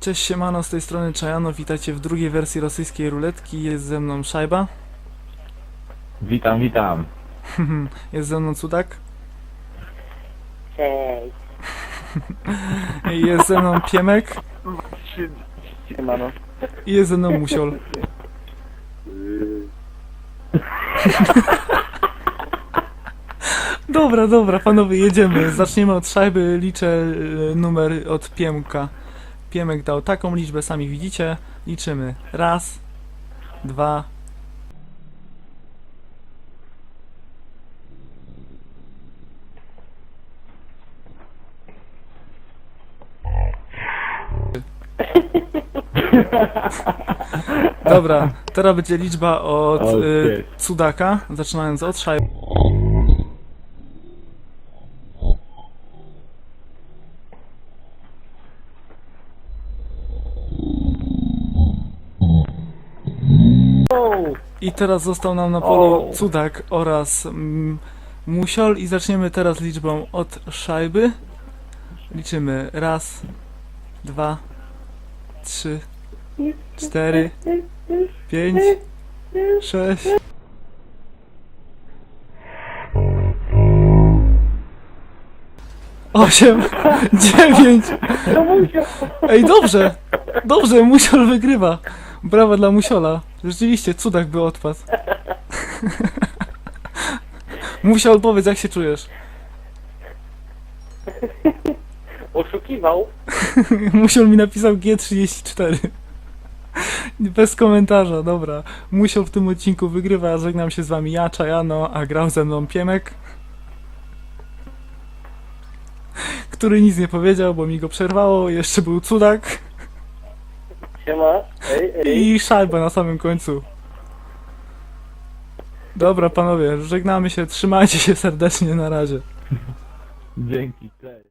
Cześć siemano, z tej strony Czajano, witajcie w drugiej wersji rosyjskiej ruletki, jest ze mną Szajba, Witam, witam. jest ze mną Cudak Cześć. jest ze mną Piemek Siemano. i jest ze mną Musiol. Dobra, dobra, panowie, jedziemy. Zaczniemy od szajby, liczę e, numer od Piemka. Piemek dał taką liczbę, sami widzicie. Liczymy. Raz, dwa, Dobra, teraz będzie liczba od y, Cudaka, zaczynając od szajby. I teraz został nam na polu O. Cudak oraz mm, Musiol i zaczniemy teraz liczbą od szajby. Liczymy raz, dwa, trzy, cztery, pięć, sześć. Osiem, dziewięć. Ej, dobrze, dobrze, Musiol wygrywa. Brawa dla Musiola. Rzeczywiście, cudak by odpadł. Musiol, powiedz, jak się czujesz. Oszukiwał? Musiol mi napisał G34. Bez komentarza, dobra. Musiał w tym odcinku wygrywa. Żegnam się z wami ja, Czajano, a grał ze mną Piemek. Który nic nie powiedział, bo mi go przerwało. Jeszcze był cudak. Siema. Ej, ej. I szajba na samym końcu. Dobra, panowie, żegnamy się. Trzymajcie się serdecznie na razie. Dzięki, cześć.